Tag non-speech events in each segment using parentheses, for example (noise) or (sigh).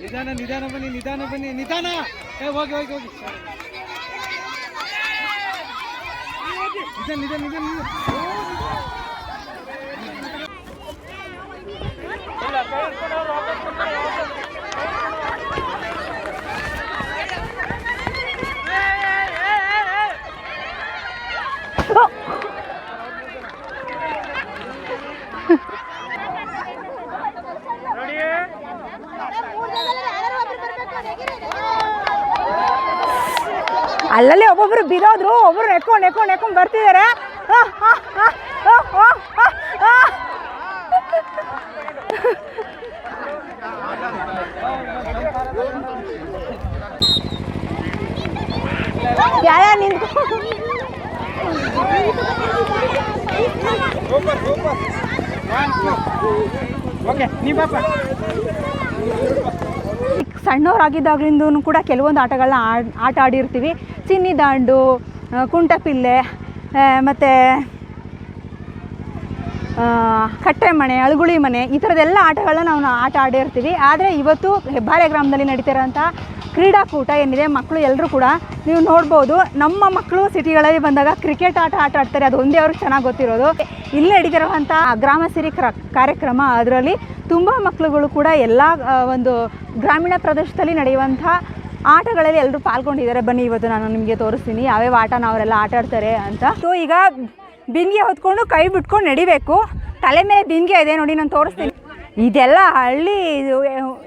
ನಿಧಾನ ನಿಧಾನ ಬನ್ನಿ ನಿಧಾನ ಬನ್ನಿ ನಿಧಾನ ಏ ಹೋಗಿ ಹೋಗಿ ಹೋಗಿ ನಿಧಾನ ನಿಧಾನ ನಿಧಾನ ನಿಧಾನ. ಅಲ್ಲಲ್ಲಿ ಒಬ್ಬೊಬ್ರು ಬಿದೋದ್ರು ಒಬ್ರು ನೆಕ್ಕೊಂಡು ನೆಕ್ಕೊಂಡು ನೆಕ್ಕೊಂಡು ಬರ್ತಿದ್ದಾರೆ ಯಾರ ನಿಂತು ಓಕೆ ನೀ ಬಾಪ ಸಣ್ಣವರಾಗಿದ್ದಾಗಲಿಂದೂ ಕೂಡ ಕೆಲವೊಂದು ಆಟಗಳನ್ನ ಆಟ ಆಡಿರ್ತೀವಿ. ಚಿನ್ನಿ ದಾಂಡು ಕುಂಟಪಿಲ್ಲೆ ಮತ್ತು ಕಟ್ಟೆ ಮನೆ ಅಳಗುಳಿ ಮನೆ ಈ ಥರದ್ದೆಲ್ಲ ಆಟಗಳನ್ನ ನಾವು ಆಟ ಆಡಿರ್ತೀವಿ. ಆದರೆ ಇವತ್ತು ಹೆಬ್ಬಾರೆ ಗ್ರಾಮದಲ್ಲಿ ನಡೀತಿರೋಂಥ ಕ್ರೀಡಾಕೂಟ ಏನಿದೆ, ಮಕ್ಕಳು ಎಲ್ಲರೂ ಕೂಡ ನೀವು ನೋಡ್ಬೋದು. ನಮ್ಮ ಮಕ್ಕಳು ಸಿಟಿಗಳಲ್ಲಿ ಬಂದಾಗ ಕ್ರಿಕೆಟ್ ಆಟ ಆಟ ಆಡ್ತಾರೆ. ಅದು ಒಂದೇ ಅವ್ರಿಗೆ ಚೆನ್ನಾಗಿ ಗೊತ್ತಿರೋದು. ಇಲ್ಲಿ ನಡೀತಿರುವಂಥ ಗ್ರಾಮ ಸಿರಿ ಕ್ರ, ಕಾರ್ಯಕ್ರಮ. ಅದರಲ್ಲಿ ತುಂಬ ಮಕ್ಕಳುಗಳು ಕೂಡ ಎಲ್ಲ ಒಂದು ಗ್ರಾಮೀಣ ಪ್ರದೇಶದಲ್ಲಿ ನಡೆಯುವಂಥ ಆಟಗಳಲ್ಲಿ ಎಲ್ಲರೂ ಪಾಲ್ಗೊಂಡಿದ್ದಾರೆ. ಬನ್ನಿ, ಇವತ್ತು ನಾನು ನಿಮಗೆ ತೋರಿಸ್ತೀನಿ. ಯಾವ್ಯಾವ ಆಟನ ಅವರೆಲ್ಲ ಆಟ ಆಡ್ತಾರೆ ಅಂತ. ಸೊ, ಈಗ ಬಿಂದಿಗೆ ಹೊತ್ಕೊಂಡು ಕೈ ಬಿಟ್ಕೊಂಡು ನಡಿಬೇಕು. ತಲೆ ಮೇಲೆ ಬಿಂದಿಗೆ ಇದೆ. ನೋಡಿ, ನಾನು ತೋರಿಸ್ತೀನಿ. ಇದೆಲ್ಲ ಹಳ್ಳಿ ಇದು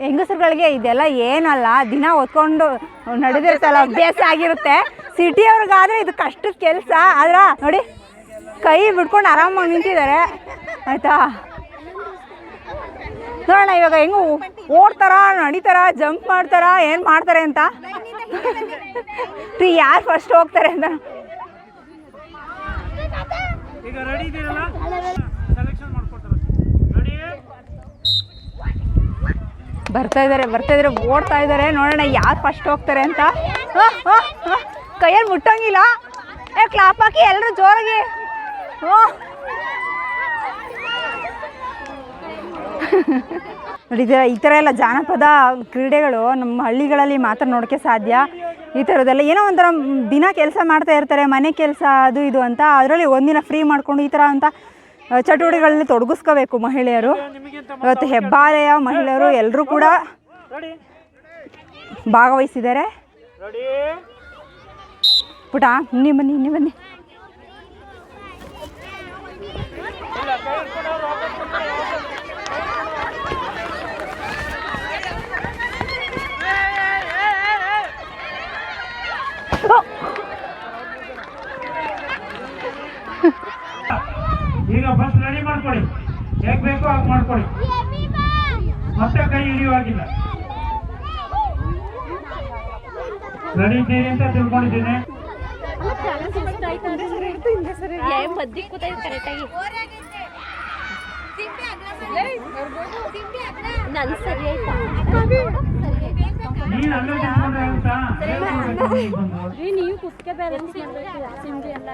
ಹೆಂಗಸರುಗಳಿಗೆ ಇದೆಲ್ಲ ಏನಲ್ಲ, ದಿನ ಓದ್ಕೊಂಡು ನಡೆದಿರ್ತಲ್ಲ ಅಭ್ಯಾಸ ಆಗಿರುತ್ತೆ. ಸಿಟಿಯವ್ರಿಗಾದ್ರೆ ಇದು ಕಷ್ಟದ ಕೆಲಸ. ಆದ್ರೆ ನೋಡಿ, ಕೈ ಬಿಡ್ಕೊಂಡು ಆರಾಮಾಗಿ ನಿಂತಿದ್ದಾರೆ. ಆಯಿತಾ? ನೋಡೋಣ ಇವಾಗ ಹೆಂಗು ಓಡ್ತಾರ, ನಡೀತಾರ, ಜಂಪ್ ಮಾಡ್ತಾರ, ಏನು ಮಾಡ್ತಾರೆ ಅಂತ? ಯಾರು ಫಸ್ಟ್ ಹೋಗ್ತಾರೆ ಅಂತ ಈಗ ರೆಡಿ ಇದೀರಲ್ಲ ಸೆಲೆಕ್ಷನ್ ಮಾಡ್ಕೊಡ್ತಾರೆ ರೆಡಿ ಬರ್ತಾ ಇದ್ದಾರೆ ಬರ್ತಾ ಇದ್ದಾರೆ ಓಡ್ತಾ ಇದ್ದಾರೆ ನೋಡೋಣ ಯಾರು ಫಸ್ಟ್ ಹೋಗ್ತಾರೆ ಅಂತ. ಕೈಯಲ್ಲಿ ಮುಟ್ಟಂಗಿಲ್ಲ. ಏ ಕ್ಲಾಪ್ ಹಾಕಿ ಎಲ್ಲರೂ ಜೋರಾಗಿ. ನೋಡಿದ್ದೀರ ಈ ಥರ ಎಲ್ಲ ಜಾನಪದ ಕ್ರೀಡೆಗಳು ನಮ್ಮ ಹಳ್ಳಿಗಳಲ್ಲಿ ಮಾತ್ರ ನೋಡೋಕ್ಕೆ ಸಾಧ್ಯ. ಈ ಥರದ್ದೆಲ್ಲ ಏನೋ ಒಂಥರ ದಿನ ಕೆಲಸ ಮಾಡ್ತಾ ಇರ್ತಾರೆ, ಮನೆ ಕೆಲಸ, ಅದು ಇದು ಅಂತ. ಅದರಲ್ಲಿ ಒಂದಿನ ಫ್ರೀ ಮಾಡ್ಕೊಂಡು ಈ ಥರ ಅಂತ ಚಟುವಟಿಕೆಗಳಲ್ಲಿ ತೊಡಗಿಸ್ಕೋಬೇಕು ಮಹಿಳೆಯರು. ಇವತ್ತು ಹೆಬ್ಬಾಲೆಯ ಮಹಿಳೆಯರು ಎಲ್ಲರೂ ಕೂಡ ಭಾಗವಹಿಸಿದ್ದಾರೆ. ಪುಟ ನೀ ಬನ್ನಿ ಇನ್ನಿ ಬನ್ನಿ! ಈಗ ಫಸ್ಟ್ ರೆಡಿ ಮಾಡ್ಕೊಳ್ಳಿ. ಹೇಗ್ ಬೇಕೋ ಹಾಗೆ ಮಾಡ್ಕೊಳ್ಳಿ. ಮತ್ತೆ ಕೈ ಹಿಡಿಯುವಾಗಿಲ್ಲ ರೆಡಿ ಇದ್ದೀರಿ ಅಂತ ತಿಳ್ಕೊಂಡಿದ್ದೀನಿ. ನೀನ್ ಅಲ್ಲೇ ನೀವು ಕುತ್ಕೆ ಬ್ಯಾಲೆನ್ಸ್ ಮಾಡ್ಬೇಕು ಸಿಂಬಿ ಎಲ್ಲ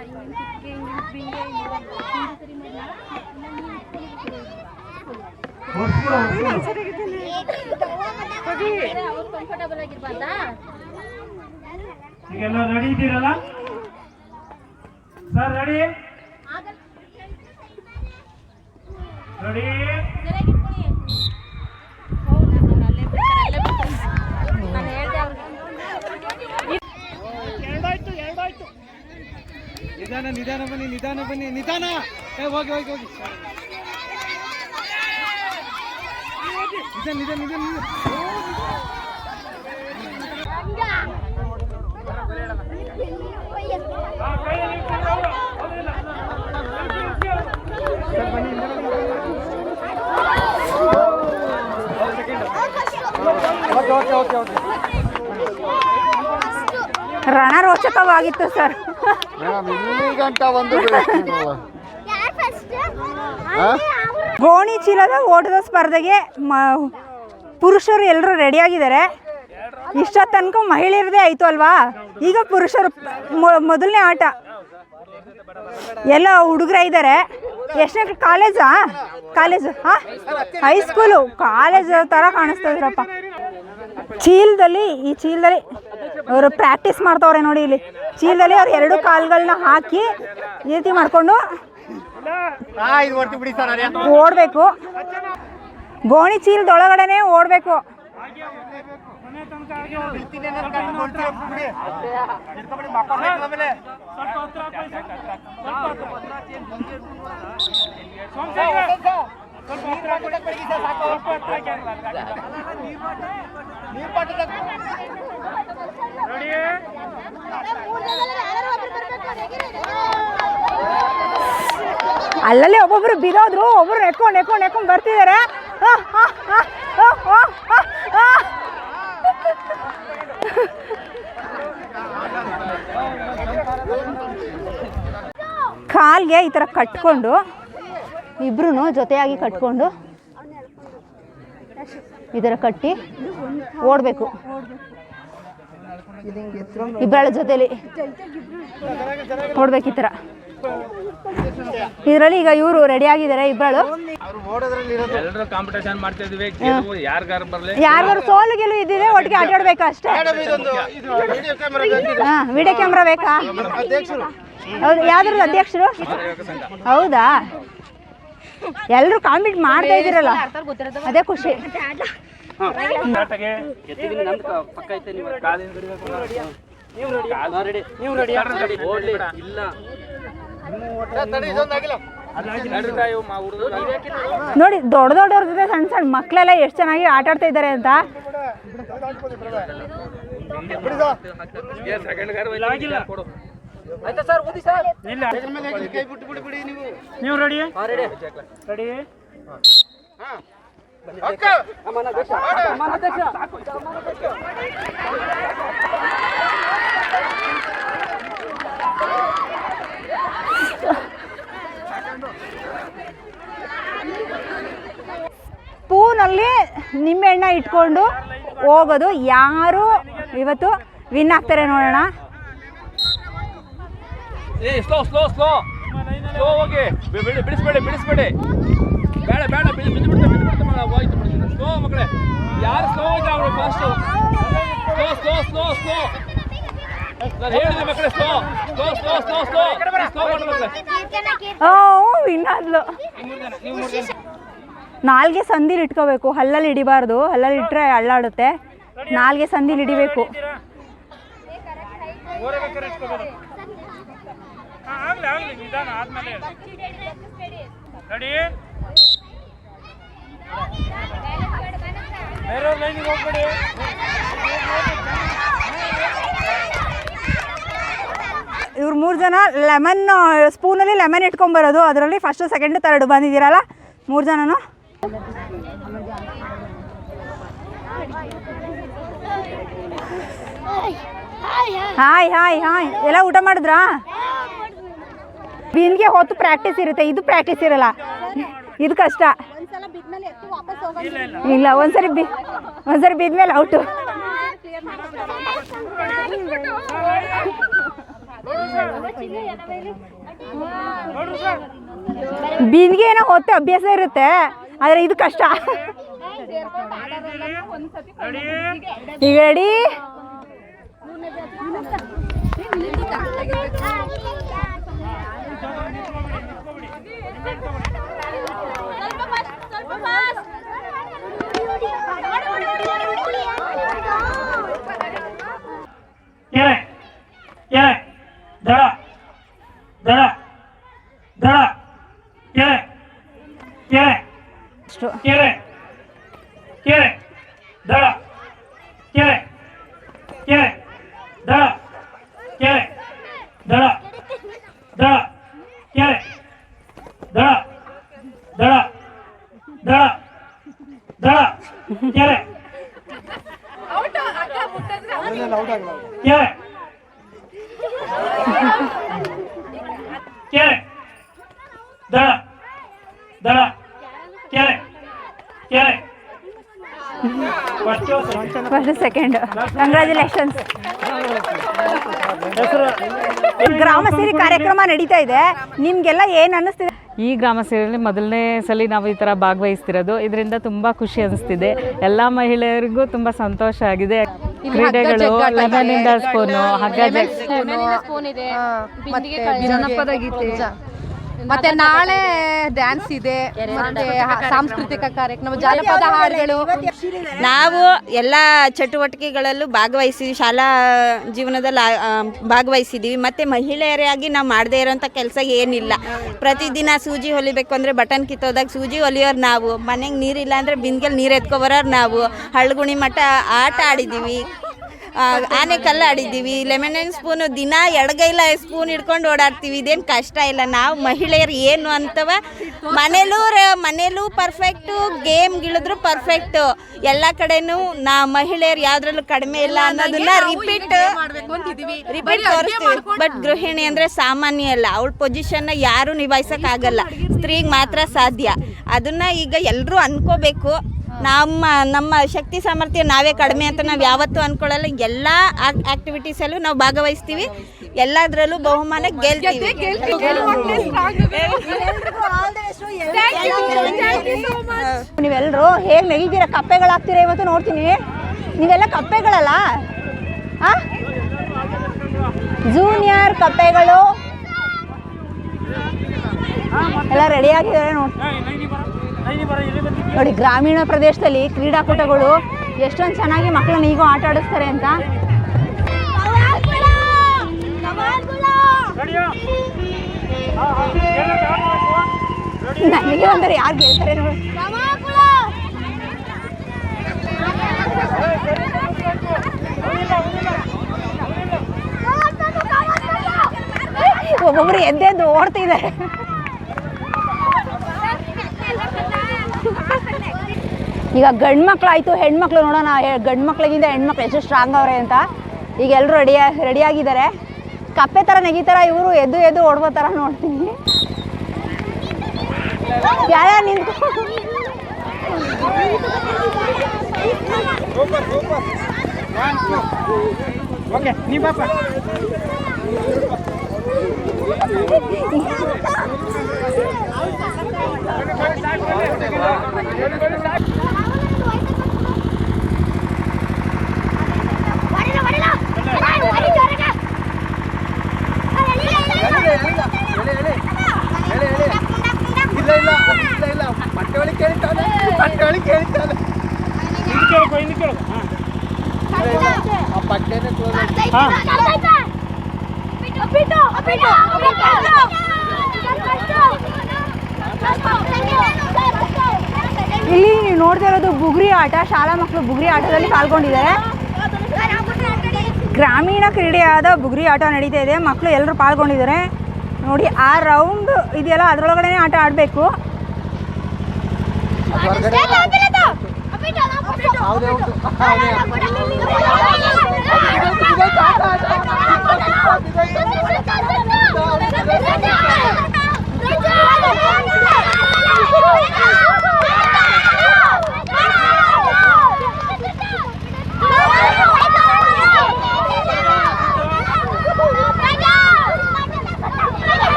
ಈಗೆಲ್ಲ ರೆಡಿ ಇದ್ದೀರಲ್ಲ? ಸರ್ ರೆಡಿ ರೆಡಿ ನಾನು ಹೇಳ್ದೆ ಅವ್ರಿಗೆ ನಿಧಾನ ನಿಧಾನ ಬನ್ನಿ ನಿಧಾನ ಬನ್ನಿ ನಿಧಾನ ಏ ಹೋಗಿ ಹೋಗಿ ಹೋಗಿ ನಿಧಾನ ನಿಧಾನ ನಿಧಾನ ನಿಧಾನ. ಆ, ಕೈಯಲ್ಲಿ ಇಟ್ಕೊಂಡು ಹೋಗು. ಹೌದಿಲ್ಲ? ಸರ್, ಬನ್ನಿ, ಹಿಂದೆ ಬನ್ನಿ. ಓಕೆ ಓಕೆ ಓಕೆ ಓಕೆ ರಣರೋಚಕವಾಗಿತ್ತು ಸರ್? (laughs) ಗೋಣಿ ಚೀಲದ ಓಟದ ಸ್ಪರ್ಧೆಗೆ ಮ ಪುರುಷರು ಎಲ್ಲರೂ ರೆಡಿಯಾಗಿದ್ದಾರೆ. ಇಷ್ಟ ತನಕ ಮಹಿಳೆಯರದೇ ಆಯಿತು ಅಲ್ವಾ? ಈಗ ಪುರುಷರು ಮೊ- ಮೊದಲನೇ ಆಟ. ಎಲ್ಲ ಹುಡುಗರ ಇದ್ದಾರೆ. ಎಷ್ಟನೇ ಕಾಲೇಜಾ ಕಾಲೇಜು ಹಾಂ? ಹೈಸ್ಕೂಲು ಕಾಲೇಜ್ ಥರ ಕಾಣಿಸ್ತಾ ಇದ್ರಪ್ಪ. ಚೀಲದಲ್ಲಿ ಈ ಚೀಲದಲ್ಲಿ ಅವರು ಪ್ರಾಕ್ಟೀಸ್ ಮಾಡ್ತವ್ರೆ ನೋಡಿ ಇಲ್ಲಿ. ಚೀಲದಲ್ಲಿ ಅವ್ರು ಎರಡು ಕಾಲ್ಗಳನ್ನ ಹಾಕಿ ಈ ರೀತಿ ಮಾಡಿಕೊಂಡು ಓಡಬೇಕು. ಗೋಣಿ ಚೀಲದೊಳಗಡೆನೆ ಓಡಬೇಕು. ಅಲ್ಲಲ್ಲಿ ಒಬ್ಬೊಬ್ರು ಬಿದೋದ್ರು ಒಬ್ರು ನೆಕ್ಕೊಂಡು ನೆಕ್ಕೊಂಡು ನೆಕ್ಕೊಂಡು ಬರ್ತಿದ್ದಾರೆ. ಕಾಲ್ಗೆ ಈ ಥರ ಕಟ್ಕೊಂಡು ಇಬ್ರು ಜೊತೆಯಾಗಿ ಕಟ್ಕೊಂಡು ಇದರ ಥರ ಕಟ್ಟಿ ಓಡಬೇಕು. ಇಬ್ಬರ ಜೊತೆಲಿ ಓಡ್ಬೇಕು ಈ ಥರ. ಇದರಲ್ಲಿ ಈಗ ಇವರು ರೆಡಿ ಆಗಿದ್ದಾರೆ ಇಬ್ಬರು ಎಲ್ಲರೂ ಕಾಂಪಿಟೇಷನ್ ಮಾಡ್ತಾ ಇದೀವಿ ಗೆಲುವು ಯಾರಿಗಾರು ಬರ್ಲಿ? ಸೋಲು ಗೆಲು ಇದ್ದಿದೆ ಒಟ್ಟಿಗೆ ಆಟಾಡ್ಬೇಕು ಅಷ್ಟೇ. ಹಾ ವಿಡಿಯೋ ಕ್ಯಾಮ್ರಾ ಬೇಕಾ? ಹೌದು ಯಾವ್ದ್ರ ಅಧ್ಯಕ್ಷರು? ಹೌದಾ? ಎಲ್ಲರೂ ಕಾಮೆಂಟ್ ಮಾಡ್ತಾ ಇದ್ದೀರಲ್ಲ? ಅದೇ ಖುಷಿ. ನೋಡಿ ದೊಡ್ಡ ದೊಡ್ಡವ್ರ ಜೊತೆ ಸಣ್ಣ ಸಣ್ಣ ಮಕ್ಕಳೆಲ್ಲ ಎಷ್ಟು ಚೆನ್ನಾಗಿ ಆಟ ಆಡ್ತಾ ಇದ್ದಾರೆ ಅಂತ. ಸೆಕೆಂಡ್ ಸರ್ ಓದಿ ಸರ್? ಇಲ್ಲ. ನೀವು. ರೆಡಿ ರೆಡಿ ಸ್ಪೂನಲ್ಲಿ ನಿಂಬೆಹಣ್ಣ ಇಟ್ಕೊಂಡು ಹೋಗೋದು ಯಾರು? ಇವತ್ತು ವಿನ್ ಆಗ್ತಾರೆ ನೋಡೋಣ. ಏ ಸ್ಲೋ ಸ್ಲೋ ಸ್ಲೋ. ಸ್ಲೋ ಹೋಗಿ. ಬಿಡಿ ಬಿಡಿಸ್ಬೇಡಿ ಬಿಡಿಸ್ಬೇಡಿ. ಬೇಡ ಬೇಡ ಬಿಡಿ ಬಿದ್ದು ಬಿಡ್ತಾ ಬಿದ್ದು ಬಿಡ್ತಾ ಮಾಡ ಹೋಯ್ತು ಬಿಡ್ತೀನಿ. ಸ್ಲೋ ಮಕ್ಕಳೇ ಯಾರು ಸ್ಲೋ ಹೋಯ್ತು ಅವರು fast slow slow slow slow. ನಾನು ಹೇಳಿದೆ ಮಕ್ಕಳೇ slow. Slow slow slow slow. Slow ಮಾಡಿ ಮಕ್ಕಳೇ. ನಾಲ್ಗೆ ಸಂದಿಲಿ ಇಟ್ಕೋಬೇಕು. ಹಲ್ಲಲ್ಲಿ ಹಿಡಿಬಾರ್ದು. ಹಲ್ಲಲ್ಲಿ ಇಟ್ಟರೆ ಅಳ್ಳಾಡುತ್ತೆ. ನಾಲ್ಗೆ ಸಂದಿಲಿ ಹಿಡಿಬೇಕು. ಆಗ್ಲಿ ಆಗ್ಲಿ ನಿಧಾನ ಆದ್ಮೇಲೆ. ರೆಡಿ ಬೇರೆಯವ್ರ ಲೈನಿಗೆ ಹೋಗ್ಬೇಡಿ. ಇವ್ರು ಮೂರು ಜನ ಲೆಮನ್ ಸ್ಪೂನಲ್ಲಿ ಲೆಮನ್ ಇಟ್ಕೊಂಬರೋದು. ಅದರಲ್ಲಿ ಫಸ್ಟು ಸೆಕೆಂಡ್ ಥರ್ಡ್ ಬಂದಿದ್ದೀರಲ್ಲ? ಮೂರು ಜನನು? ಹಾಯ್ ಹಾಯ್ ಹಾಯ್ ಎಲ್ಲ ಊಟ ಮಾಡಿದ್ರಾ? ಬೀನ್ಗೆ ಹೊತ್ತು ಪ್ರಾಕ್ಟೀಸ್ ಇರುತ್ತೆ ಇದು ಪ್ರಾಕ್ಟೀಸ್ ಇರಲ್ಲ. ಇದು ಕಷ್ಟ. ಇಲ್ಲ ಒಂದ್ಸರಿ ಬಿ ಒಂದ್ಸರಿ ಬಿದ್ಮೇಲೆ ಔಟು ಬೀನ್ಗೆ ಏನೋ ಹೊತ್ತು ಅಭ್ಯಾಸ ಇರುತ್ತೆ ಆದರೆ ಇದು ಕಷ್ಟ. ಈಗ ರೆಡಿ ಕೆರೆ ಕೆರೆ ದಳ ದಳ ದಳ ಕೆರೆ ಕೆರೆ ಅಷ್ಟು. ಕೆರೆ ಕೆರೆ ದಳ ಕೆರೆ ಕೆರೆ ದಳ ಕೆರೆ ದಳ ದಳ ಕೆರೆ ದಳ ದಳ ದಳ ದಳ ಕೆರೆ ಕೆರೆ ಕೆರೆ ದಳ ದಳ ಕೆರೆ ಕೆರೆ ಫಸ್ಟ್ ಫಸ್ಟ್ ಸೆಕೆಂಡ್ ಕಂಗ್ರ್ಯಾಚುಲೇಷನ್ಸ್ ಗ್ರಾಮ ಸೇರಿ ಕಾರ್ಯಕ್ರಮ ನಡೀತಾ ಇದೆ. ನಿಮ್ಗೆಲ್ಲ ಏನು ಅನ್ನಿಸ್ತಿದೆ? ಈ ಗ್ರಾಮ ಸೇವೆಯಲ್ಲಿ ಮೊದಲನೇ ಸಲ ನಾವು ಈ ಥರ ಭಾಗವಹಿಸ್ತಿರೋದು. ಇದರಿಂದ ತುಂಬ ಖುಷಿ ಅನಿಸ್ತಿದೆ. ಎಲ್ಲ ಮಹಿಳೆಯರಿಗೂ ತುಂಬ ಸಂತೋಷ ಆಗಿದೆ. ಕ್ರೀಡೆಗಳು ಲೆಮನಿಂದ ಸ್ಪೂನು ಹಗ್ಗ ಜಗ್ ಸ್ಪೂನ್ ಇದೆ. ಜನಪದ ಗೀತೆ ಮತ್ತೆ ನಾಳೆ ಡ್ಯಾನ್ಸ್ ಇದೆ ಮತ್ತೆ ಸಾಂಸ್ಕೃತಿಕ ಕಾರ್ಯಕ್ರಮ ಜಾನಪದ ಹಾಡುಗಳು? ನಾವು ಎಲ್ಲ ಚಟುವಟಿಕೆಗಳಲ್ಲೂ ಭಾಗವಹಿಸಿದ್ವಿ ಶಾಲಾ ಜೀವನದಲ್ಲಿ ಭಾಗವಹಿಸಿದ್ದೀವಿ. ಮತ್ತೆ ಮಹಿಳೆಯರಾಗಿ ನಾವು ಮಾಡದೇ ಇರೋಂಥ ಕೆಲಸ ಏನಿಲ್ಲ. ಪ್ರತಿದಿನ ಸೂಜಿ ಹೊಲಿಬೇಕು ಅಂದರೆ ಬಟನ್ ಕಿತ್ತೋದಾಗ ಸೂಜಿ ಹೊಲಿಯೋರು ನಾವು. ಮನೆಗೆ ನೀರಿಲ್ಲ ಅಂದರೆ ಬಿಂದಿಗೆಲ್ಲಿ ನೀರು ಎತ್ಕೊಬರೋರು ನಾವು. ಹಳ್ಗುಣಿ ಮಠ ಆಟ ಆಡಿದ್ದೀವಿ. ಆನೆ ಕಲ್ಲು ಆಡಿದ್ದೀವಿ ಲೆಮನ್ ಆ್ಯಂಡ್ ಸ್ಪೂನು ದಿನ ಎಡಗೈಲ ಸ್ಪೂನ್ ಹಿಡ್ಕೊಂಡು ಓಡಾಡ್ತೀವಿ ಇದೇನು ಕಷ್ಟ ಇಲ್ಲ. ನಾವು ಮಹಿಳೆಯರು ಏನು ಅಂತವ? ಮನೇಲೂ ಮನೇಲೂ ಪರ್ಫೆಕ್ಟು ಗೇಮ್ ಗಿಳಿದ್ರು ಪರ್ಫೆಕ್ಟು ಎಲ್ಲ ಕಡೆನೂ ನಾ ಮಹಿಳೆಯರು ಯಾವ್ದ್ರಲ್ಲೂ ಕಡಿಮೆ ಇಲ್ಲ ಅನ್ನೋದನ್ನ ರಿಪೀಟ್ ರಿಪೀಟ್ ತೋರಿಸ್ತೀವಿ. ಬಟ್ ಗೃಹಿಣಿ ಅಂದರೆ ಸಾಮಾನ್ಯ ಅಲ್ಲ. ಅವಳ ಪೊಸಿಷನ್ನ ಯಾರೂ ನಿಭಾಯಿಸೋಕ್ಕಾಗಲ್ಲ ಸ್ತ್ರೀಗೆ ಮಾತ್ರ ಸಾಧ್ಯ. ಅದನ್ನ ಈಗ ಎಲ್ಲರೂ ಅನ್ಕೋಬೇಕು. ನಮ್ಮ ನಮ್ಮ ಶಕ್ತಿ ಸಾಮರ್ಥ್ಯ ನಾವೇ ಕಡಿಮೆ ಅಂತ ನಾವು ಯಾವತ್ತೂ ಅನ್ಕೊಳ್ಳಲ್ಲ. ಎಲ್ಲ ಆ್ಯಕ್ಟಿವಿಟೀಸಲ್ಲೂ ನಾವು ಭಾಗವಹಿಸ್ತೀವಿ. ಎಲ್ಲದರಲ್ಲೂ ಬಹುಮಾನ ಗೆಲ್ತೀವಿ. ನೀವೆಲ್ಲರೂ ಹೇಗೆ ನೆಗಿದ್ದೀರ? ಕಪ್ಪೆಗಳಾಗ್ತೀರ ಇವತ್ತು ನೋಡ್ತೀನಿ. ನೀವೆಲ್ಲ ಕಪ್ಪೆಗಳಲ್ಲ? ಜೂನಿಯರ್ ಕಪ್ಪೆಗಳು. ಎಲ್ಲ ರೆಡಿ ಆಗಿದ್ದಾರೆ ನೋಡಿ. ನೋಡಿ ಗ್ರಾಮೀಣ ಪ್ರದೇಶದಲ್ಲಿ ಕ್ರೀಡಾಕೂಟಗಳು ಎಷ್ಟೊಂದು ಚೆನ್ನಾಗಿ ಮಕ್ಕಳನ್ನ ಈಗ ಆಟ ಆಡಿಸ್ತಾರೆ ಅಂತ. ನನಗೆ ಅಂದ್ರೆ ಯಾರು ಗೆಲ್ತಾರೆ ನೋಡಿ. ಒಬ್ಬೊಬ್ರು ಎದ್ದೆದ್ದು ಓಡ್ತಿದ್ದಾರೆ. ಈಗ ಗಂಡು ಮಕ್ಕಳಾಯಿತು ಹೆಣ್ಮಕ್ಳು ನೋಡೋಣ ಗಂಡು ಮಕ್ಳಿಗಿಂತ ಹೆಣ್ಮಕ್ಳು ಎಷ್ಟು ಸ್ಟ್ರಾಂಗ್ ಅವ್ರೆ ಅಂತ. ಈಗ ಎಲ್ಲರೂ ರೆಡಿ ರೆಡಿಯಾಗಿದ್ದಾರೆ ಕಪ್ಪೆ ಥರ ನೆಗೀತಾರ ಇವರು ಎದ್ದು ಎದ್ದು ಓಡ್ಬೋ ಥರ ನೋಡ್ತೀನಿ. ಯಾರ ನಿಂತ್ಕೊ ಓಕೆ ನೀ ಬಾಪ ಇಲ್ಲ ಇಲ್ಲ ಇಲ್ಲ ಇಲ್ಲ ಬಟ್ಟೆ ಒಳಗೆ ಕೇಳ್ತಾನೆ ಬಟ್ಟೆ ಒಳಗೆ ಕೇಳ್ತಾನೆ ಹಿಂದೆ ಕೇಳ್ಕೊ ಹಿಂದೆ ಕೇಳ್ಕೊ ಹಾಂ ಆ ಬಟ್ಟೆನೇ ಕ್ಲೋಸ್ ಇಲ್ಲಿ ನೀವು ನೋಡ್ತಾ ಇರೋದು ಬುಗುರಿ ಆಟ ಶಾಲಾ ಮಕ್ಕಳು ಬುಗುರಿ ಆಟದಲ್ಲಿ ಪಾಲ್ಗೊಂಡಿದ್ದಾರೆ. ಗ್ರಾಮೀಣ ಕ್ರೀಡೆಯಾದ ಬುಗುರಿ ಆಟ ನಡೀತಾ ಇದೆ ಮಕ್ಕಳು ಎಲ್ಲರೂ ಪಾಲ್ಗೊಂಡಿದ್ದಾರೆ ನೋಡಿ ಆ ರೌಂಡ್ ಇದೆಯಲ್ಲ ಅದರೊಳಗಡೆ ಆಟ ಆಡಬೇಕು ಯಾವುದೇ ಉಂಟು ಎಷ್ಟು ಜನ ಅಲ್ಲ? ಒಂದು ಎರಡು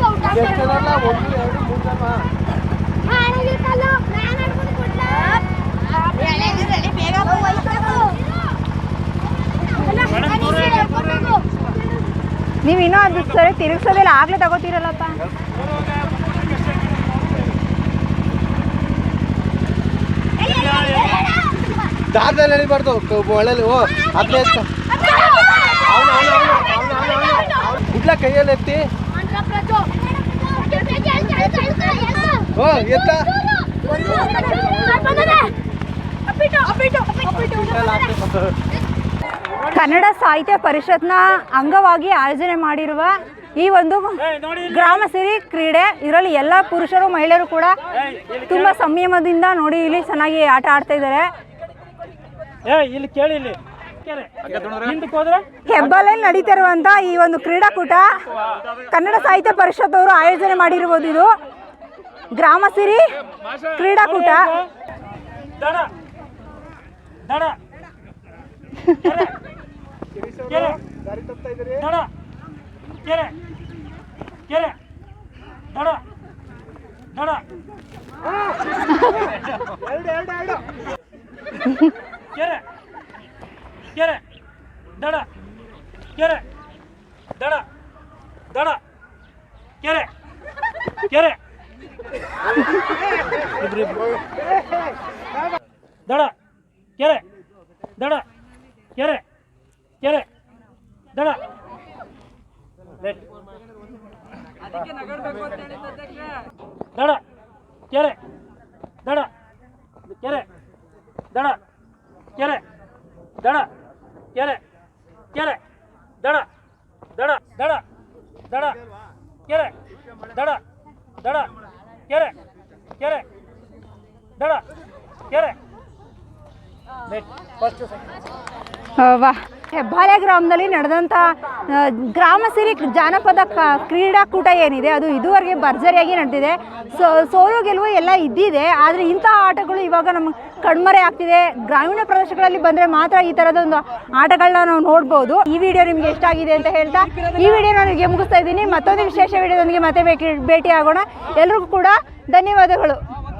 ಮೂರು ಜನ ನೀವು ಇನ್ನೂ ಅದು ಸರಿ ತಿರುಗಿಸೋದೆಲ್ಲ ಆಗ್ಲೇ ತಗೋತೀರಲ್ಲಪ್ಪ ದಾರದಲ್ಲಿ ಎಳಿಬಾರ್ದು ಒಳ್ಳೆ ಓ ಅವನು ಗುಡ್ಲ ಕೈಯಲ್ಲಿ ಎತ್ತಿ ಓ ಎತ್ತ ಕನ್ನಡ ಸಾಹಿತ್ಯ ಪರಿಷತ್ನ ಅಂಗವಾಗಿ ಆಯೋಜನೆ ಮಾಡಿರುವ ಈ ಒಂದು ಗ್ರಾಮ ಸಿರಿ ಕ್ರೀಡೆ, ಇದರಲ್ಲಿ ಎಲ್ಲ ಪುರುಷರು, ಮಹಿಳೆಯರು ಕೂಡ ತುಂಬ ಸಂಯಮದಿಂದ ನೋಡಿ ಇಲ್ಲಿ ಚೆನ್ನಾಗಿ ಆಟ ಆಡ್ತಾ ಇದ್ದಾರೆ. ಹೆಬ್ಬಾಲಲ್ಲಿ ನಡೀತಾ ಇರುವಂಥ ಈ ಒಂದು ಕ್ರೀಡಾಕೂಟ ಕನ್ನಡ ಸಾಹಿತ್ಯ ಪರಿಷತ್ ಅವರು ಆಯೋಜನೆ ಮಾಡಿರ್ಬೋದು ಇದು. ಗ್ರಾಮ ಸಿರಿ ಕ್ರೀಡಾಕೂಟ. ದಡ ದಡ ಕೆರೆ. ಕೆರೆ. ಕೆರೆ. ದಡ, ಕೆರೆ ದಡ, ಕೆರೆ ಕೆರೆ, ದಡ. ದಡ, ಕೆರೆ ದಡ ಕೆರೆ ದಡ ಕೆರೆ ದಡ, ಕೆರೆ ಕೆರೆ, ದಡ ದಡ ದಡ ದಡ, ಕೆರೆ, ದಡ ದಡ, ಕೆರೆ ಕೆರೆ ದಡ ಹೆಬ್ಬಾಳೆ ಗ್ರಾಮದಲ್ಲಿ ನಡೆದಂಥ ಗ್ರಾಮ ಸಿರಿ ಜಾನಪದ ಕ್ರೀಡಾಕೂಟ ಏನಿದೆ, ಅದು ಇದುವರೆಗೆ ಭರ್ಜರಿಯಾಗಿ ನಡೆದಿದೆ. ಸೊ, ಸೋಲು ಗೆಲುವು ಎಲ್ಲ ಇದ್ದಿದೆ, ಆದರೆ ಇಂತಹ ಆಟಗಳು ಇವಾಗ ನಮ್ಗೆ ಕಣ್ಮರೆ ಆಗ್ತಿದೆ. ಗ್ರಾಮೀಣ ಪ್ರದೇಶಗಳಲ್ಲಿ ಬಂದರೆ ಮಾತ್ರ ಈ ಥರದೊಂದು ಆಟಗಳನ್ನ ನಾವು ನೋಡ್ಬೋದು. ಈ ವಿಡಿಯೋ ನಿಮಗೆ ಎಷ್ಟ ಆಗಿದೆ ಅಂತ ಹೇಳ್ತಾ, ಈ ವಿಡಿಯೋ ನಾನು ಮುಗಿಸ್ತಾ ಇದ್ದೀನಿ. ಮತ್ತೊಂದು ವಿಶೇಷ ವಿಡಿಯೋದೊಂದಿಗೆ ಮತ್ತೆ ಭೇಟಿ ಭೇಟಿ ಆಗೋಣ ಎಲ್ರಿಗೂ ಕೂಡ ಧನ್ಯವಾದಗಳು.